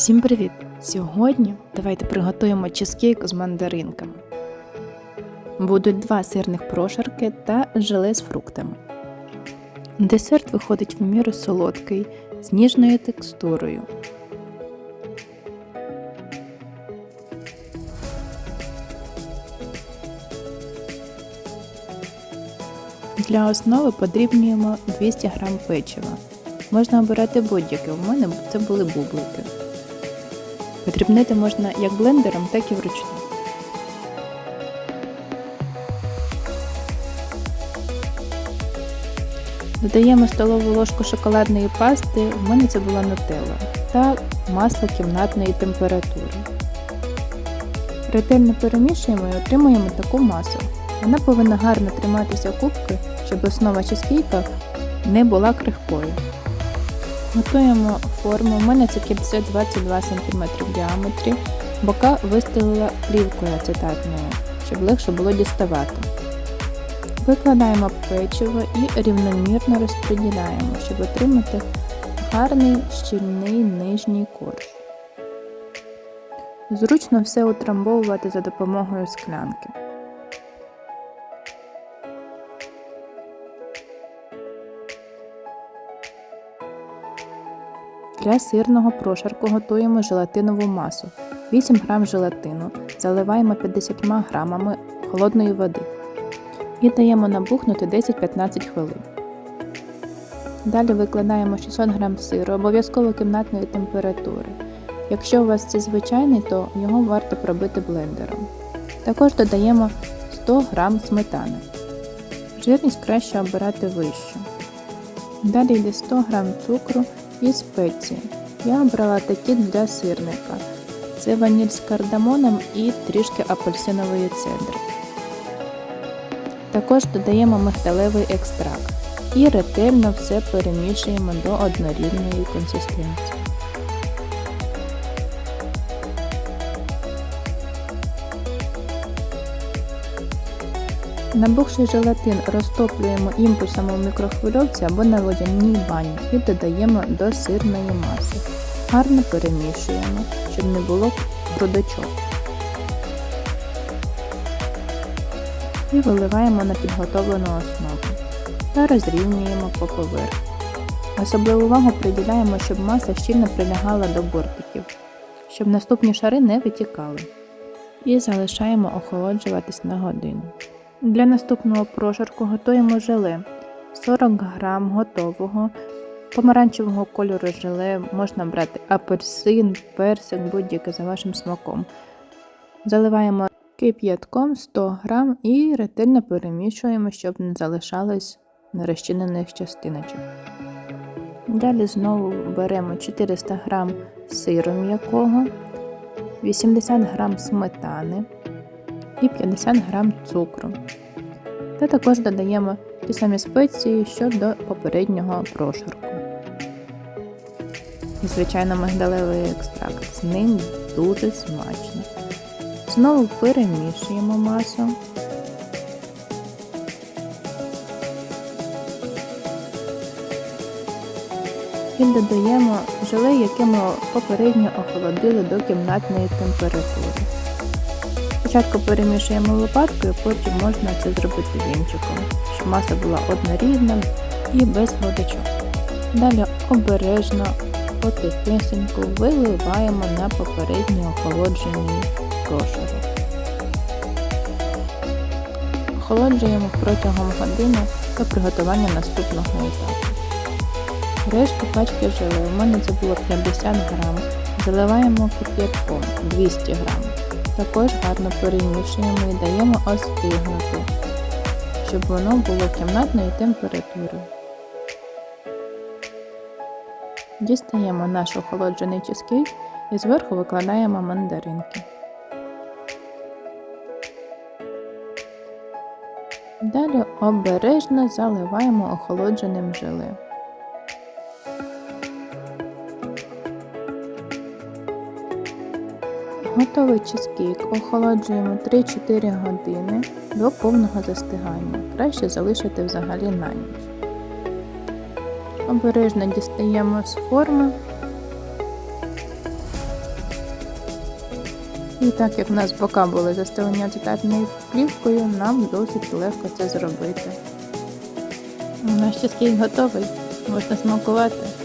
Всім привіт! Сьогодні давайте приготуємо чизкейк з мандаринками. Будуть два сирних прошарки та желе з фруктами. Десерт виходить в міру солодкий з ніжною текстурою. Для основи подрібнюємо 200 г печива. Можна обирати будь-яке, у мене це були бублики. Подрібнити можна як блендером, так і вручну. Додаємо столову ложку шоколадної пасти, у мене це була нутелла, та масло кімнатної температури. Ретельно перемішуємо і отримуємо таку масу. Вона повинна гарно триматися кубки, щоб основа чизкейка не була крихкою. Готуємо форму. У мене це кільце 22 см в діаметрі. Бока вистелила плівкою ацетатною, щоб легше було діставати. Викладаємо печиво і рівномірно розподіляємо, щоб отримати гарний щільний нижній корж. Зручно все утрамбовувати за допомогою склянки. Для сирного прошарку готуємо желатинову масу. 8 г желатину заливаємо 50 г холодної води і даємо набухнути 10-15 хвилин. Далі викладаємо 600 г сиру, обов'язково кімнатної температури. Якщо у вас це звичайний, то його варто пробити блендером. Також додаємо 100 г сметани. Жирність краще обирати вищу. Далі йде 100 г цукру і спеції. Я обрала такі для сирника. Це ваніль з кардамоном і трішки апельсинової цедри. Також додаємо мигдалевий екстракт і ретельно все перемішуємо до однорідної консистенції. Набухший желатин розтоплюємо імпульсом у мікрохвильовці або на водяній бані і додаємо до сирної маси. Гарно перемішуємо, щоб не було грудочок. І виливаємо на підготовлену основу та розрівнюємо по поверхні. Особливу увагу приділяємо, щоб маса щільно прилягала до бортиків, щоб наступні шари не витікали. І залишаємо охолоджуватись на годину. Для наступного прошарку готуємо желе 40 г готового. Помаранчевого кольору желе можна брати апельсин, персик, будь-який за вашим смаком. Заливаємо кип'ятком 100 г і ретельно перемішуємо, щоб не залишалось нерозчинених частиночок. Далі знову беремо 400 г сиру м'якого, 80 г сметани і 50 г цукру. Та також додаємо ті самі спеції, що до попереднього прошарку. І, звичайно, мигдалевий екстракт. З ним дуже смачно. Знову перемішуємо масу. І додаємо желе, яке ми попередньо охолодили до кімнатної температури. Спочатку перемішуємо лопаткою, потім можна це зробити вінчиком, щоб маса була однорідна і без грудочок. Далі обережно, потихесеньку виливаємо на попередньо охолоджений прошарок. Охолоджуємо протягом години до приготування наступного етапу. Решту пачки желе, у мене це було 50 грам, заливаємо кип'ятком 200 грам. Також гарно перемішуємо і даємо остигнути, щоб воно було кімнатної температури. Дістаємо наш охолоджений чизкейк і зверху викладаємо мандаринки. Далі обережно заливаємо охолодженим желе. Готовий чизкейк охолоджуємо 3-4 години до повного застигання. Краще залишити взагалі на ніч. Обережно дістаємо з форми І так як в нас бока були застелені ацетатною плівкою, нам досить легко це зробити. Наш чизкейк готовий, можна смакувати.